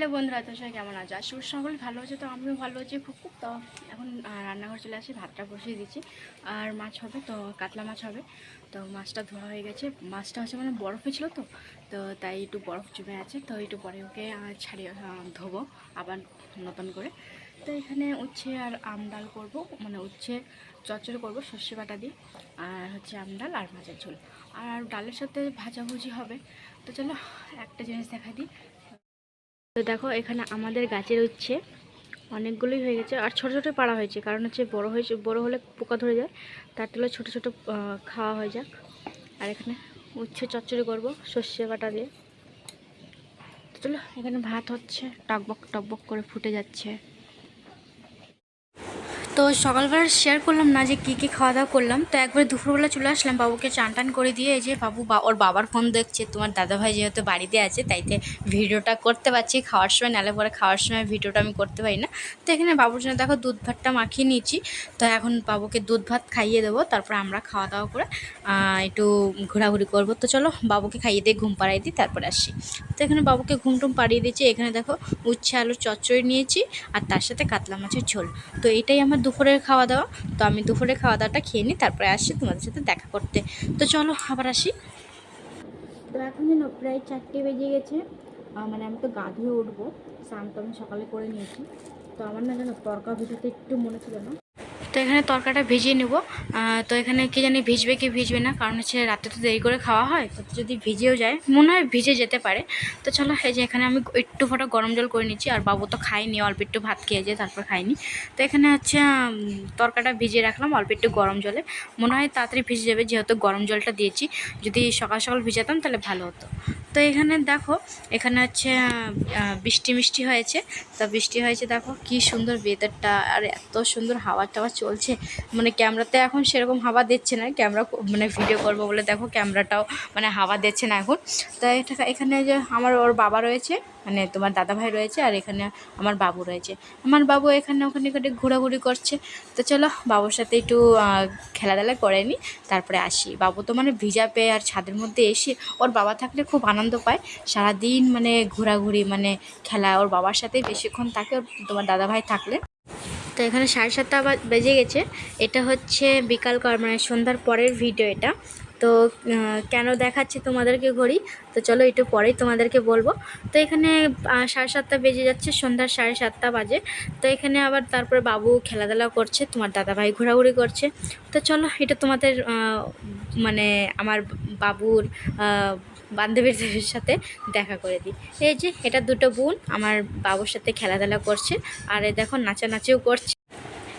Hello বন্ধুরা তো সবাই কেমন আছে? আশা করি সকলে ভালো আছে, তো আমিও ভালো আছি খুব খুব। তো এখন রান্নাঘর চলে আসি, ভাতটা বসিয়ে দিচ্ছি। আর মাছ হবে, তো কাতলা মাছ হবে। তো মাছটা ধোয়া হয়ে গেছে। মাছটা হচ্ছে মানে বরফে ছিল তো তো তাই একটু বরফ জমে আছে। তো একটু পরে ওকে ছাড়িয়ে ধোবো আবার নতুন করে। তো এখানে উচ্ছে আর আম ডাল করব মানে উচ্ছে চচ্চড়ি করব, সর্ষে বাটা দিয়ে। আর হচ্ছে আম ডাল আর মাছের ঝোল। আর ডালের সাথে ভাজাভুজি হবে। তো চলো, একটা জিনিস দেখা দিই। তো দেখো, এখানে আমাদের গাছের উচ্ছে অনেকগুলোই হয়ে গেছে। আর ছোটো ছোটো পাড়া হয়েছে, কারণ হচ্ছে বড় হয়েছে, বড় হলে পোকা ধরে যায়। তার তুলে ছোটো ছোটো খাওয়া হয়ে যাক। আর এখানে উচ্ছে চচ্চড়ি করব, সর্ষে বাটা দিয়ে। চলো, এখানে ভাত হচ্ছে, টকবক টকবক করে ফুটে যাচ্ছে। তো সকালবেলা শেয়ার করলাম না যে কী কী খাওয়া দাওয়া করলাম। তো একবার দুপুরবেলা চলে আসলাম বাবুকে চান টান করে দিয়ে এই যে বাবু বা- ওর বাবার ফোন দেখছে, তোমার দাদাভাই যেহেতু বাড়িতে আছে তাইতে ভিডিওটা করতে পারছি। খাওয়ার সময় নালে পরে খাওয়ার সময় ভিডিওটা আমি করতে পারি না। তো এখানে বাবুর জন্য দেখো দুধ ভাতটা মাখিয়ে নিয়েছি। তো এখন বাবুকে দুধ ভাত খাইয়ে দেবো, তারপর আমরা খাওয়া দাওয়া করে একটু ঘোরাঘুরি করব। তো চলো বাবুকে খাইয়ে দিয়ে ঘুম পাড়াই দিই, তারপরে আসি। তো এখানে বাবুকে ঘুম টুম পাড়িয়ে দিয়েছি এখানে দেখো উচ্ছে আলুর চচ্চড়ি নিয়েছি, আর তার সাথে কাতলা মাছের ঝোল। তো এটাই আমার দুপুরের খাওয়া দাওয়া। তো আমি দুপুরের খাওয়া দাওয়াটা খেয়ে নিই, তারপরে আসি তোমাদের সাথে দেখা করতে। তো চলো আবার আসি। তো এখন যেন প্রায় চারটে বেজে গেছে। মানে আমি তো গা ধুয়ে উঠবো। স্নান তো আমি সকালে করে নিয়েছি। তো আমার না যেন তরকা ভিজাতে একটু মনে ছিল না। এখানে তরকাটা ভিজিয়ে নেব। তো এখানে কি জানি ভিজবে কি ভিজবে না, কারণ হচ্ছে রাতে তো দেরি করে খাওয়া হয়, তো যদি ভিজেও যায়, মনে হয় ভিজে যেতে পারে। তো চলো, এই যে এখানে আমি একটু ফোটা গরম জল করে নিচ্ছি, আর বাবু তো খাইনি অল্প একটু ভাত খেয়েছে, তারপর খাইনি তো এখানে হচ্ছে তরকাটা ভিজিয়ে রাখলাম অল্প একটু গরম জলে। মনে হয় তাড়াতাড়ি ভিজে যাবে, যেহেতু গরম জলটা দিয়েছি। যদি সকাল সকাল ভিজাতাম তাহলে ভালো হতো। তো এখানে দেখো, এখানে হচ্ছে বৃষ্টি মিষ্টি হয়েছে। তো বৃষ্টি হয়েছে, দেখো কি সুন্দর ওয়েদারটা আর এত সুন্দর হাওয়া টাওয়া চলছে। মানে ক্যামেরাতে এখন সেরকম হাওয়া দিচ্ছে না ক্যামেরা মানে ভিডিও করব বলে দেখো ক্যামেরাটাও মানে হাওয়া দিচ্ছে না এখন। তো এটা এখানে যে আমার ওর বাবা রয়েছে মানে তোমার দাদা ভাই রয়েছে, আর এখানে আমার বাবু রয়েছে। আমার বাবু এখানে ওখানে ওখানে ঘোরাঘুরি করছে। তো চলো বাবুর সাথে একটু খেলাধুলা করে নিই তারপরে আসি। বাবু তো মানে ভিজা পেয়ে আর ছাদের মধ্যে এসে, ওর বাবা থাকলে খুব আনন্দ পায়। সারাদিন মানে ঘোরাঘুরি মানে খেলা, ওর বাবার সাথেই বেশিক্ষণ থাকে তোমার দাদা ভাই থাকলে। তো এখানে সাড়ে সাতটা বেজে গেছে। এটা হচ্ছে বিকাল মানে সন্ধ্যার পরের ভিডিও এটা। তো কেন দেখাচ্ছি তোমাদেরকে ঘড়ি? তো চলো একটু পরেই তোমাদেরকে বলব। তো এখানে সাড়ে সাতটা বেজে যাচ্ছে সন্ধ্যার সাড়ে সাতটা বাজে। তো এখানে আবার তারপরে বাবু খেলাধুলা করছে, তোমার দাদাভাই ঘোরাঘুরি করছে। তো চলো, এটা তোমাদের মানে আমার বাবুর বান্ধবীদের সাথে দেখা করে দিই। এই যে, এটা দুটো বোন আমার বাবুর সাথে খেলাধুলা করছে আর এ দেখো নাচানাচিও করছে।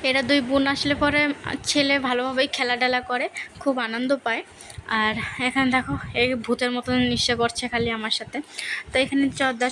এরা দুই বোন আসলে পরে ছেলে ভালোভাবেই খেলাডালা করে। খুব আনন্দ পায়। আর এখানে দেখো, এই ভূতের মতন নিশ্চয় করছে খালি আমার সাথে। তো এখানে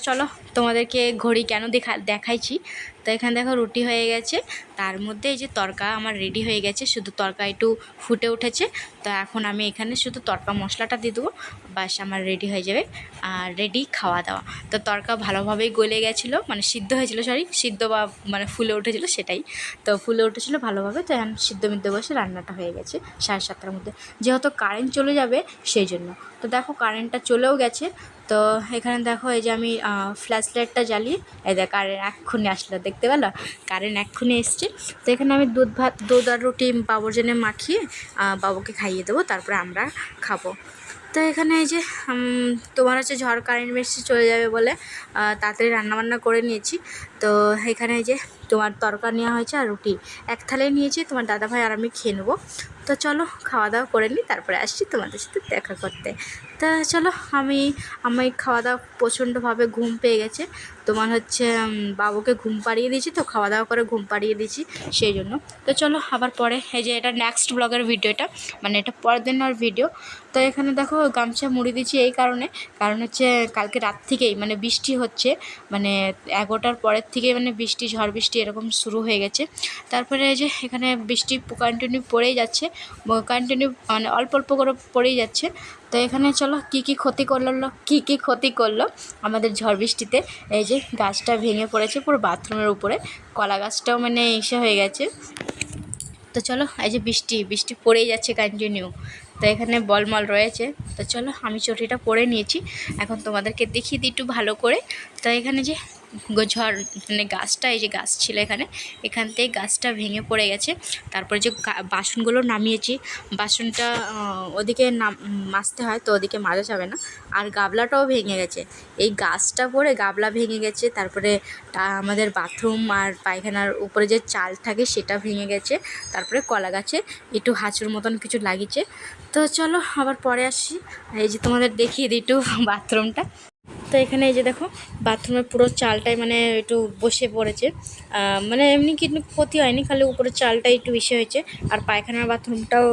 চলো তোমাদেরকে ঘড়ি কেন দেখা, দেখাইছি। তো এখানে দেখো, রুটি হয়ে গেছে। তার মধ্যে এই যে তরকা আমার রেডি হয়ে গেছে। শুধু তরকা একটু ফুটে উঠেছে। তো এখন আমি এখানে শুধু তরকা মশলাটা দিয়ে দেবো। বাস আমার রেডি হয়ে যাবে। আর রেডি খাওয়া দাওয়া। তো তরকা ভালোভাবেই গলে গেছিল মানে সিদ্ধ হয়েছিল সরি সিদ্ধ বা মানে ফুলে উঠেছিল সেটাই। তো ফুলে উঠেছিল ভালোভাবে। তো এখন সিদ্ধ মিদ্ধ বসে রান্নাটা হয়ে গেছে, সাড়ে সাতটার মধ্যে। যেহেতু কারেন্ট চলে যাবে, সেই জন্য। তো দেখো কারেন্টটা চলেও গেছে। তো এখানে দেখো এই যে আমি ফ্ল্যাশ লাইটটা জ্বালিয়ে, এই দেখ কারেন্ট এক্ষুনি আসলো, দেখতে পেল? কারেন্ট এক্ষুনি এসছে। তো এখানে আমি দুধ ভাত, দুধ আর রুটি বাবুর জন্য মাখিয়ে বাবুকে খাইয়ে দেবো, তারপরে আমরা খাব। তো এখানে এই যে তোমার হচ্ছে ঝড় কারেন্ট বেশি চলে যাবে বলে তাড়াতাড়ি রান্নাবান্না করে নিয়েছি। তো এখানে যে তোমার তরকা নেওয়া হয়েছে আর রুটি। এক থালায় নিয়েছি, তোমার দাদাভাই আর আমি খেয়ে নেব। তো চলো খাওয়া দাওয়া করে নিই, তারপরে আসছি তোমাদের সাথে দেখা করতে। তা চলো, আমি আমি খাওয়া দাওয়া প্রচণ্ডভাবে ঘুম পেয়ে গেছে। তোমার হচ্ছে বাবুকে ঘুম পাড়িয়ে দিয়েছি তো খাওয়া দাওয়া করে ঘুম পাড়িয়ে দিয়েছি সেই জন্য। তো চলো, আবার পরে, এই যে এটা নেক্সট ব্লগের ভিডিও এটা মানে এটা পরের দিনের ভিডিও তো এখানে দেখো, গামছা মুড়ি দিচ্ছি এই কারণে, কারণ হচ্ছে কালকে রাত থেকেই মানে বৃষ্টি হচ্ছে মানে এগারোটার পরের থেকে মানে বৃষ্টি, ঝড় বৃষ্টি এরকম শুরু হয়ে গেছে। তারপরে যে এখানে বৃষ্টি কন্টিনিউ পড়েই যাচ্ছে কন্টিনিউ মানে অল্প অল্প করে পড়েই যাচ্ছে। তো এখানে চলো কি কি ক্ষতি করল কি কি ক্ষতি করল আমাদের ঝড় বৃষ্টিতে? এই যে গাছটা ভেঙে পড়েছে পুরো বাথরুমের উপরে, কলা গাছটাও মানে এসে হয়ে গেছে। তো চলো এই যে বৃষ্টি বৃষ্টি পড়েই যাচ্ছে কন্টিনিউ তো এখানে বলমল রয়েছে। তো চলো আমি চটিটা পরে নিয়েছি, এখন তোমাদেরকে দেখিয়ে দিই একটু ভালো করে। তো এখানে যে ঝড় মানে গাছটা, এই যে গাছ ছিল এখানে, এখান থেকে গাছটা ভেঙে পড়ে গেছে। তারপরে যে বাসনগুলো নামিয়েছি, বাসনটা ওদিকে নাম, মাজতে হয়, তো ওদিকে মাজা যাবে না। আর গাবলাটাও ভেঙে গেছে। এই গাছটা পড়ে গাবলা ভেঙে গেছে, তারপরে আমাদের বাথরুম আর পায়খানার উপরে যে চাল থাকে, সেটা ভেঙে গেছে। তারপরে কলা গাছে একটু হাঁচুর মতন কিছু লাগিয়েছে। তো চলো, আবার পরে আসি এই যে তোমাদের দেখিয়ে দিই একটু বাথরুমটা। তো এখানে এই যে দেখো, বাথরুমের পুরো চালটাই মানে একটু বসে পড়েছে। মানে এমনি কিন্তু ক্ষতি হয়নি, খালি উপরে চালটাই একটু বেশি হয়েছে। আর পায়খানার বাথরুমটাও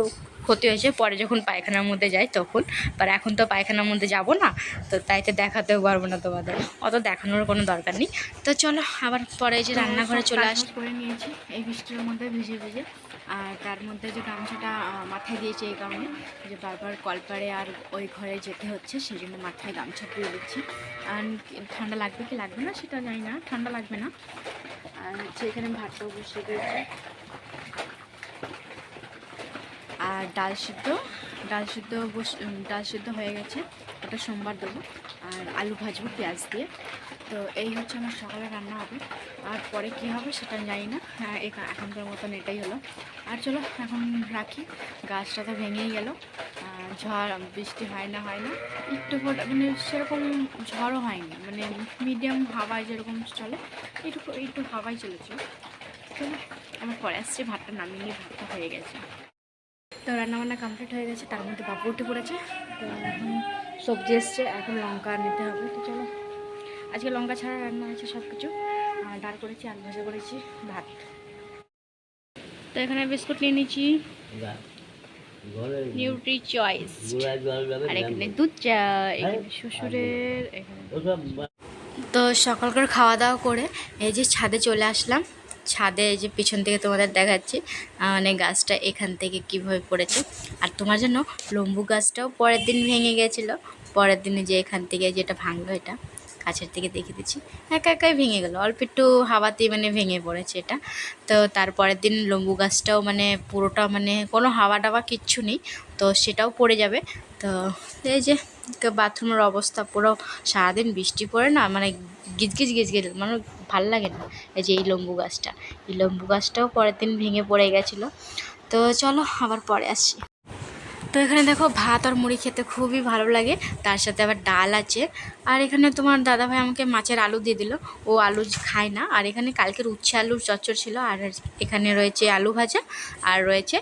ক্ষতি হয়েছে পরে যখন পায়খানার মধ্যে যাই তখন। আর এখন তো পায়খানার মধ্যে যাব না তো তাই তো দেখাতেও পারব না তোমাদের। অত দেখানোর কোনো দরকার নেই। তো চলো আবার পরে যে রান্নাঘরে চলে আস করে নিয়েছি এই বৃষ্টির মধ্যে ভিজে ভিজে। আর তার মধ্যে যে গামছাটা মাথায় দিয়েছে এই কারণে যে বারবার কলপারে আর ওই ঘরে যেতে হচ্ছে সেই জন্য মাথায় গামছা দিয়ে দিচ্ছি। আর ঠান্ডা লাগবে কি লাগবে না সেটা জানি না ঠান্ডা লাগবে না। আর হচ্ছে এখানে ভাতটাও বসিয়ে দিয়েছি। আর ডাল সিদ্ধ ডাল সিদ্ধ ডাল সিদ্ধ হয়ে গেছে। ওটা সোমবার দেবো। আর আলু ভাজবো পেঁয়াজ দিয়ে। তো এই হচ্ছে আমার সকালে রান্না হবে। আর পরে কি হবে সেটা জানি না। হ্যাঁ এখা- এখনকার মতন এটাই হলো। আর চলো, এখন রাখি। গাছটা তো ভেঙেই গেল। ঝড়, বৃষ্টি হয় না হয় না। একটু মানে সেরকম ঝড়ও হয়নি। মানে মিডিয়াম হাওয়ায় যেরকম চলে, একটু একটু হাওয়াই চলেছে চলো, আমার পরে আসছে, ভাতটা নামিয়ে ভাতটা হয়ে গেছে। তো রান্নাবান্না কমপ্লিট হয়ে গেছে তার মধ্যে বাবু উঠে পড়েছে। তো এখন সবজি এসছে এখন লঙ্কা নিতে হবে। তো চলো আজকে লঙ্কা ছাড়া রান্না হয়েছে সব কিছু আর ডাল করেছি আলু ভাজা করেছি ভাত। তো এখানে বিস্কুট নিয়ে নিয়েছি নিউট্রি চয়েস। আর এখানে দুধ চা এখানে শ্বশুরের এখানে। তো সকালকার খাওয়া দাওয়া করে এই যে ছাদে চলে আসলাম। ছাদে যে পিছন থেকে তোমাদের দেখাচ্ছি মানে গাছটা এখান থেকে কীভাবে পড়েছে। আর তোমার জন্য লম্বু গাছটাও পরের দিন ভেঙে গেছিল। পরের দিনে যে এখান থেকে যেটা ভাঙলো এটা। কাছের থেকে দেখে দিচ্ছি। একা একাই ভেঙে গেলো। অল্প একটু হাওয়াতেই মানে ভেঙে পড়েছে এটা। তো তারপরের দিন লম্বু গাছটাও মানে পুরোটা মানে কোনো হাওয়া টাওয়া কিচ্ছু নেই। তো সেটাও পড়ে যাবে। তো এই যে বাথরুমের অবস্থা পুরো সারাদিন বৃষ্টি পড়ে না মানে গিজগিজ গিজগিজ মানে ভালো লাগে না এই যে এই লম্বু গাছটা। এই লম্বু গাছটাও পরের দিন ভেঙে পড়ে গেছিল। তো চলো আবার পরে আসছি। তো এখানে দেখো ভাত আর মুড়ি খেতে খুবই ভালো লাগে। তার সাথে আবার ডাল আছে। আর এখানে তোমার দাদাভাই আমাকে মাছের আলু দিয়ে দিল। ও আলু খায় না। আর এখানে কালকের উচ্ছে আলুর চচ্চর ছিল। আর এখানে রয়েছে আলু ভাজা। আর রয়েছে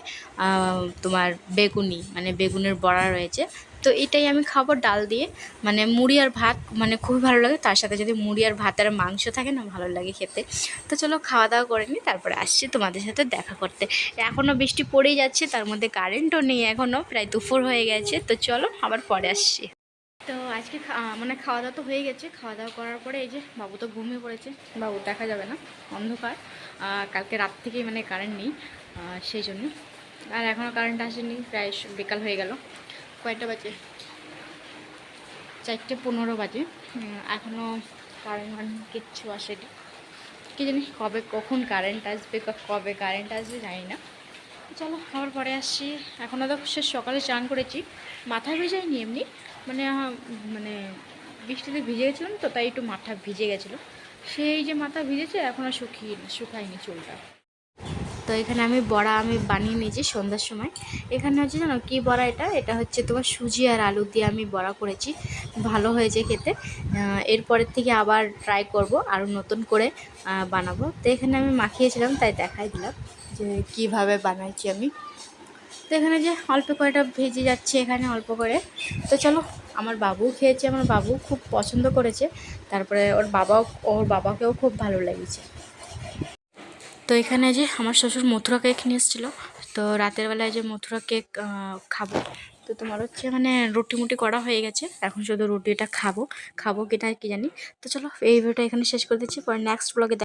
তোমার বেগুনি। মানে বেগুনের বড়া রয়েছে। তো এটাই আমি খাব ডাল দিয়ে। মানে মুড়ি আর ভাত মানে খুবই ভালো লাগে। তার সাথে যদি মুড়ি আর ভাত আর মাংস থাকে না, ভালো লাগে খেতে। তো চলো খাওয়া দাওয়া করে নিই, তারপরে আসছি তোমাদের সাথে দেখা করতে। এখনও বৃষ্টি পড়েই যাচ্ছে, তার মধ্যে কারেন্টও নেই এখনও প্রায় দুপুর হয়ে গেছে। তো চলো আবার পরে আসছি। তো আজকে মানে খাওয়া দাওয়া তো হয়ে গেছে। খাওয়া দাওয়া করার পরে এই যে বাবু তো ঘুমিয়ে পড়েছে। বাবু দেখা যাবে না, অন্ধকার। কালকে রাত থেকেই মানে কারেন্ট নেই সেই জন্য। আর এখনও কারেন্ট আসেনি, প্রায় বিকাল হয়ে গেল। কয়টা বাজে? চারটে পনেরো বাজে। এখনও কারেন্ট কিচ্ছু আসেনি। কি জানি কবে, কখন কারেন্ট আসবে কবে কারেন্ট আসবে জানি না চলো, আবার পরে আসছি। এখনও তো সে সকালে চান করেছি। মাথা ভেজাইনি এমনি। মানে মানে বৃষ্টিতে ভিজে গেছিলাম তো, তাই একটু মাথা ভিজে গেছিল। সেই যে মাথা ভিজেছে এখনও শুকিয়ে শুকায়নি চুলটা। তো এখানে আমি বড়া আমি বানিয়ে নিয়েছি সন্ধ্যার সময়। এখানে হচ্ছে জানো কী বড়া এটা? এটা হচ্ছে তোমার সুজি আর আলু দিয়ে আমি বড়া করেছি। ভালো হয়েছে খেতে। এরপরের থেকে আবার ট্রাই করব আরও নতুন করে বানাবো। তো এখানে আমি মাখিয়েছিলাম, তাই দেখাই দিলাম যে কীভাবে বানাইছি আমি। তো এখানে যে অল্প কয়টা ভেজে যাচ্ছে এখানে অল্প করে। তো চলো, আমার বাবু খেয়েছে, আমার বাবু খুব পছন্দ করেছে। তারপরে ওর বাবাও, ওর বাবাকেও খুব ভালো লেগেছে। তো এখানে যে আমার শ্বশুর মথুরা কেক নিয়ে এসেছিল, তো রাতের বেলায় যে মথুরা কেক খাব। তো তোমার হচ্ছে মানে রুটি মুটি করা হয়ে গেছে, এখন শুধু রুটিটা খাব। খাব কিনা কি জানি। তো চলো, এই ভিডিওটা এখানে শেষ করে দিচ্ছি। পরে নেক্সট ব্লগে